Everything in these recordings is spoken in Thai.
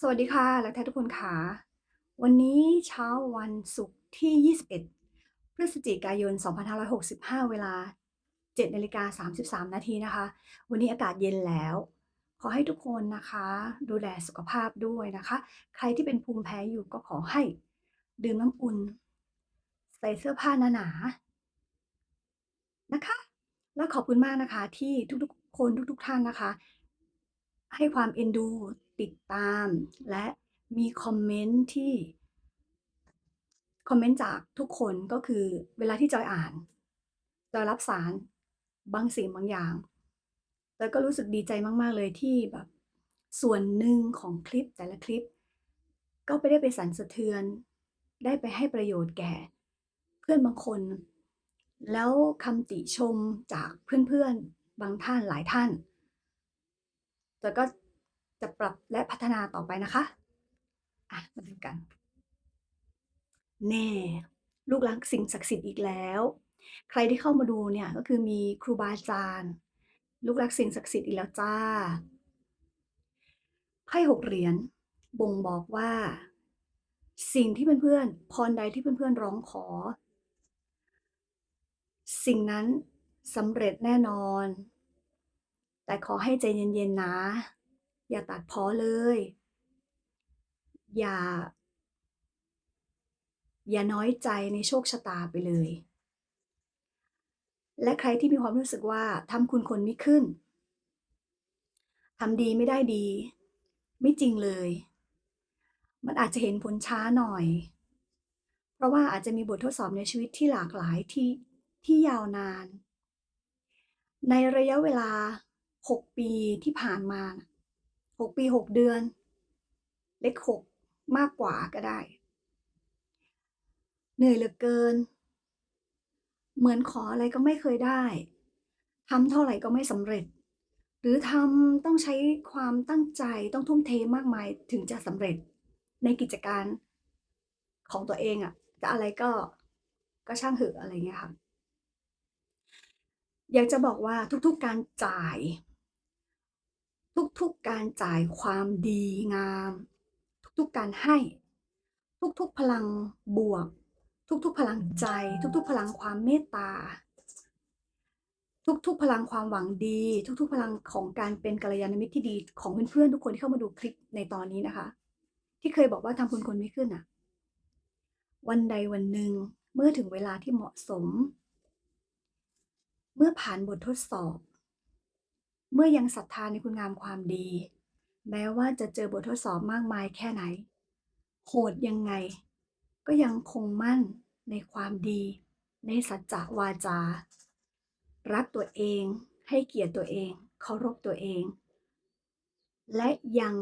สวัสดีค่ะรักแท้ทุกคนค่ะ วันนี้เช้าวันศุกร์ที่ 21 พฤศจิกายน 2565 เวลา7นาฬิกา33 นาทีนะคะ วันนี้อากาศเย็นแล้ว ขอให้ทุกคนนะคะ ดูแลสุขภาพด้วยนะคะ ใครที่เป็นภูมิแพ้อยู่ก็ขอให้ ดื่มน้ำอุ่น ใส่เสื้อผ้าหนาๆนะคะ และขอบคุณมากนะคะที่ทุกๆคนทุกๆท่านนะคะ ให้ความเอ็นดู ติดตาม และมีคอมเมนต์ที่คอมเมนต์จากทุกคนก็คือเวลาที่จอยอ่านจอยรับสารบางสิ่งบางอย่างจอยก็รู้สึกดีใจมาก ๆ เลยที่แบบส่วนหนึ่งของคลิปแต่ละคลิป ก็ไม่ได้ไปสั่นสะเทือน ได้ไปให้ประโยชน์แก่ เพื่อนบางคน แล้วคำติชมจากเพื่อนๆบางท่านหลายท่านจอยก็ จะปรับและพัฒนาต่อไปนะคะ อะ มาดูกัน แน่ ลูกรักสิ่งศักดิ์สิทธิ์อีกแล้ว ใครที่เข้ามาดูเนี่ยก็คือมีครูบาอาจารย์ ลูกรักสิ่งศักดิ์สิทธิ์อีกแล้วจ้า ไพ่หกเหรียญบ่งบอกว่า สิ่งที่เพื่อนๆพรใดที่เพื่อนๆร้องขอ สิ่งนั้นสำเร็จแน่นอน แต่ขอให้ใจเย็นๆนะ อย่าตัดพ้อเลย อย่า อย่าน้อยใจในโชคชะตาไปเลย และใครที่มีความรู้สึกว่าทำคุณคนไม่ขึ้นทำดีไม่ได้ดี ไม่จริงเลย มันอาจจะเห็นผลช้าหน่อย เพราะว่าอาจจะมีบททดสอบในชีวิตที่หลากหลายที่ที่ยาวนาน ในระยะเวลา 6 ปีที่ผ่านมา น่ะ6ปี6เดือน เลข6มากกว่าก็ได้ เหนื่อยเหลือเกิน เหมือนขออะไรก็ไม่เคยได้ทำเท่าไหร่ก็ไม่สำเร็จ หรือทำต้องใช้ความตั้งใจต้องทุ่มเทมากมายถึงจะสำเร็จ ในกิจการของตัวเองอะจะอะไรก็ก็ช่างเถอะอะไรเงี้ยค่ะ อยากจะบอกว่าทุกๆการจ่าย ทุกๆการจ่ายความดีงาม ทุกๆการให้ ทุกๆพลังบวก ทุกๆพลังใจ ทุกๆพลังความเมตตา ทุกๆพลังความหวังดี ทุกๆพลังของการเป็นกัลยาณมิตรที่ดีของเพื่อนๆทุกคนที่เข้ามาดูคลิปในตอนนี้นะคะ ที่เคยบอกว่าทำคุณคนไม่ขึ้นน่ะวันใดวันหนึ่งเมื่อถึงเวลาที่เหมาะสม เมื่อผ่านบททดสอบ เมื่อยังศรัทธาในคุณงามความดี แม้ว่าจะเจอบททดสอบมากมายแค่ไหน โหดยังไง ก็ยังคงมั่นในความดี ในสัจจะวาจา รักตัวเอง ให้เกียรติตัวเอง เคารพตัวเอง และยัง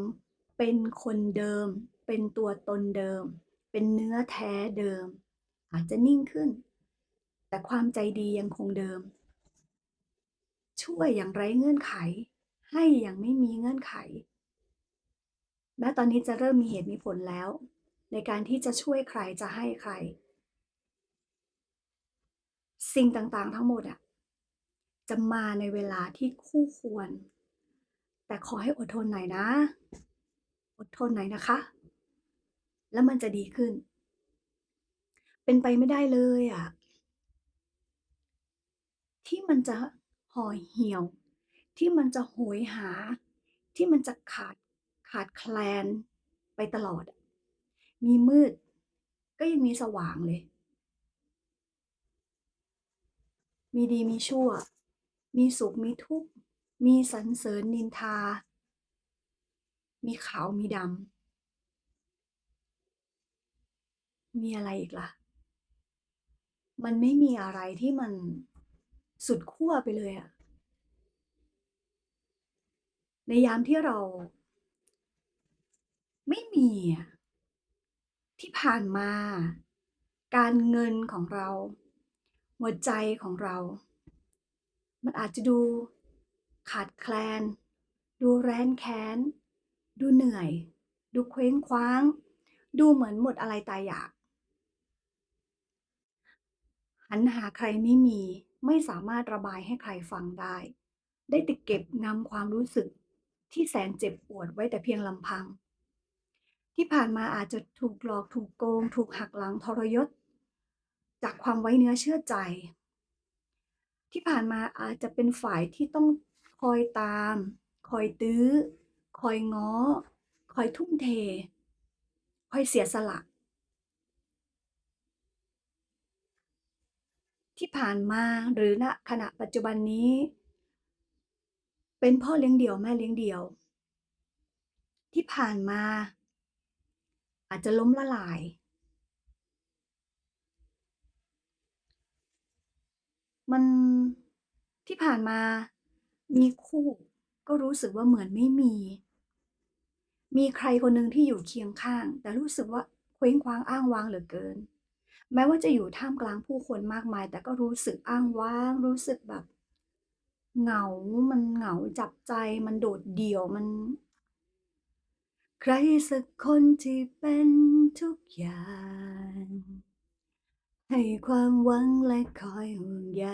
เป็นคนเดิม เป็นตัวตนเดิม เป็นเนื้อแท้เดิม อาจจะนิ่งขึ้น แต่ความใจดียังคงเดิม ช่วยอย่างไร้เงื่อนไข ให้อย่างไม่มีเงื่อนไข แม้ตอนนี้จะเริ่มมีเหตุมีผลแล้ว ในการที่จะช่วยใครจะให้ใคร สิ่งต่างๆทั้งหมดอะจะมาในเวลาที่คู่ควร แต่ขอให้อดทนหน่อยนะ อดทนหน่อยนะคะ แล้วมันจะดีขึ้น เป็นไปไม่ได้เลยอะที่มันจะ ห่อเหี่ยว ที่มันจะโหยหา ที่มันจะขาดขาดแคลนไปตลอด มีมืด ก็ยังมีสว่างเลย มีดีมีชั่ว มีสุขมีทุกข์ มีสรรเสริญนินทา มีขาวมีดำ มีอะไรอีกล่ะ มันไม่มีอะไรที่มัน สุดขั้วไปเลยอะในยามที่เรา ไม่มีที่ผ่านมา การเงินของเรา หัวใจของเรา มันอาจจะดูขาดแคลน ดูแร้นแค้น ดูเหนื่อย ดูเคว้งคว้าง ดูเหมือนหมดอะไรตายอยากหันหาใครไม่มี ไม่สามารถระบายให้ใครฟังได้ ได้แต่เก็บงำความรู้สึกที่แสนเจ็บปวดไว้แต่เพียงลำพัง ที่ผ่านมาอาจจะถูกหลอกถูกโกง ถูกหักหลังทรยศ จากความไว้เนื้อเชื่อใจ ที่ผ่านมาอาจจะเป็นฝ่ายที่ต้องคอยตาม คอยตื้อ คอยง้อ คอยทุ่มเท คอยเสียสละ ที่ผ่านมาหรือณขณะปัจจุบันนี้ เป็นพ่อเลี้ยงเดี่ยวแม่เลี้ยงเดี่ยว ที่ผ่านมา อาจจะล้มละลาย มันที่ผ่านมามีคู่ก็รู้สึกว่าเหมือนไม่มี มีใครคนหนึ่งที่อยู่เคียงข้าง แต่รู้สึกว่าเคว้งคว้างอ้างว้างเหลือเกิน แม้ว่าจะอยู่ท่ามกลางผู้คนมากมาย แต่ก็รู้สึกอ้างว้าง รู้สึกแบบ เหงา มันเหงาจับใจ มันโดดเดี่ยว มัน ใครสักคนที่เป็นทุกอย่าง ให้ความหวังและคอยห่วงใย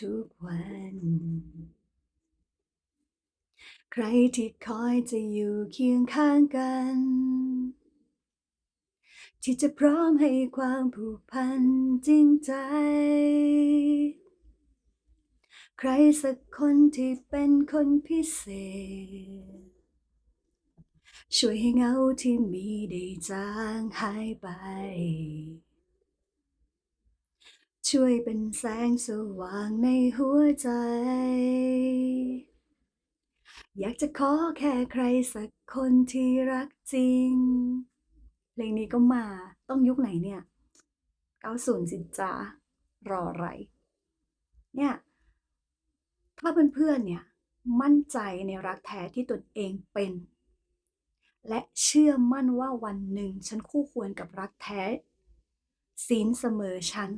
ทุกวัน ใครที่คอยจะอยู่เคียงข้างกัน ที่จะพร้อมให้ความผูกพันจริงใจ ใครสักคนที่เป็นคนพิเศษ ช่วยให้เงาที่มีได้จางหายไป ช่วยเป็นแสงสว่างในหัวใจ อยากจะขอแค่ใครสักคนที่รักจริง เพลงนี้ก็มาต้องยุคไหนเนี่ย 90 สิจ๊ะรออะไร เนี่ย ถ้าเพื่อนๆเนี่ย มั่นใจในรักแท้ที่ตนเองเป็น และเชื่อมั่นว่าวันหนึ่งฉันคู่ควรกับรักแท้ศีลเสมอฉัน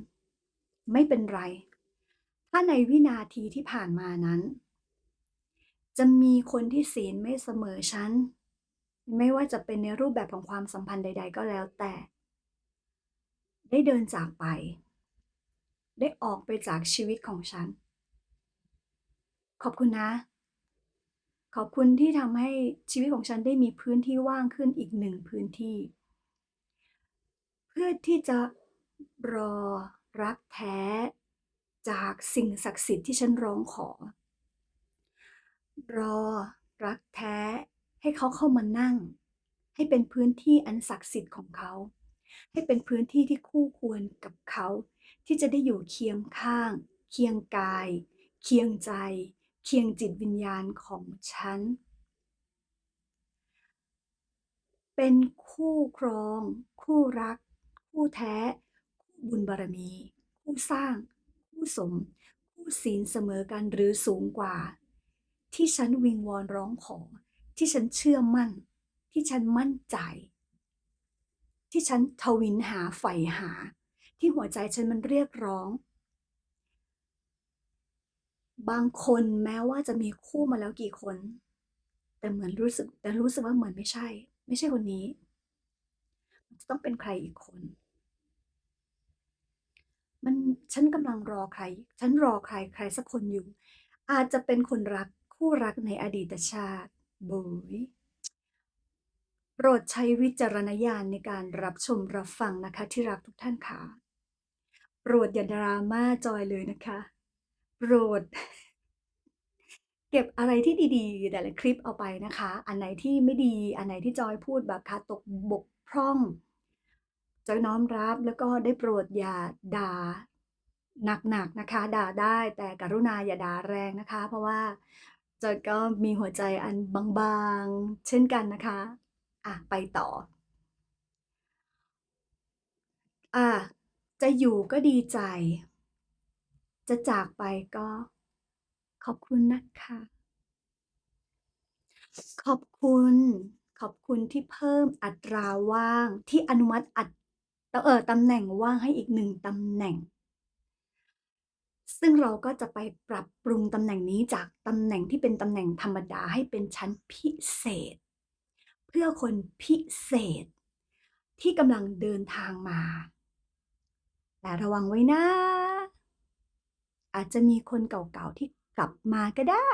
ไม่เป็นไร ถ้าในวินาทีที่ผ่านมานั้น จะมีคนที่ศีลไม่เสมอฉัน ไม่ว่าจะเป็นในรูปแบบของความสัมพันธ์ใด ๆ ก็แล้วแต่ ได้เดินจากไป ได้ออกไปจากชีวิตของฉัน ขอบคุณนะ ขอบคุณที่ทำให้ชีวิตของฉันได้มีพื้นที่ว่างขึ้นอีกหนึ่งพื้นที่ เพื่อที่จะรอรักแท้จากสิ่งศักดิ์สิทธิ์ที่ฉันร้องขอ รอรักแท้ ให้เขาเข้ามานั่ง ให้เป็นพื้นที่อันศักดิ์สิทธิ์ของเขา ให้เป็นพื้นที่ที่คู่ควรกับเขา ที่จะได้อยู่เคียงข้าง เคียงกาย เคียงใจ เคียงจิตวิญญาณของฉัน เป็นคู่ครอง คู่รัก คู่แท้ คู่บุญบารมี คู่สร้าง คู่สม คู่ศีลเสมอกันหรือสูงกว่า ที่ฉันวิงวอนร้องขอ ที่ฉันเชื่อมั่น ที่ฉันมั่นใจ ที่ฉันทวินหาใฝ่หา ที่หัวใจฉันมันเรียกร้อง บางคนแม้ว่าจะมีคู่มาแล้วกี่คน แต่เหมือนรู้สึก แต่รู้สึกว่าเหมือนไม่ใช่ ไม่ใช่คนนี้มันจะต้องเป็นใครอีกคน มันฉันกำลังรอใคร ฉันรอใครใครสักคนอยู่ อาจจะเป็นคนรักคู่รักในอดีตชาติ โบ๊ยโปรดใช้วิจารณญาณในการรับชมรับฟังนะคะ ที่รักทุกท่านค่ะ โปรดอย่าดราม่าจอยเลยนะคะ โปรด เก็บอะไรที่ดีๆ แต่ละคลิปเอาไปนะคะ อันไหนที่ไม่ดี อันไหนที่จอยพูดแบบขาดตกบกพร่อง จอยน้อมรับแล้วก็ได้โปรดอย่าด่าหนักๆนะคะ ด่าได้แต่กรุณาอย่าด่าแรงนะคะ เพราะว่า จอยก็มีหัวใจอันบางๆ เช่นกันนะคะ อะ ไปต่อ อ่าจะอยู่ก็ดีใจ จะจากไปก็ ขอบคุณนะคะ ขอบคุณ ขอบคุณที่เพิ่มอัตราว่างที่อนุมัติอัตเอ่อตำแหน่งว่างให้อีก1ตำแหน่ง ซึ่งเราก็จะไปปรับปรุงตำแหน่งนี้จากตำแหน่งที่เป็นตำแหน่งธรรมดาให้เป็นชั้นพิเศษ เพื่อคนพิเศษ ที่กำลังเดินทางมา แต่ระวังไว้นะ อาจจะมีคนเก่าๆที่กลับมาก็ได้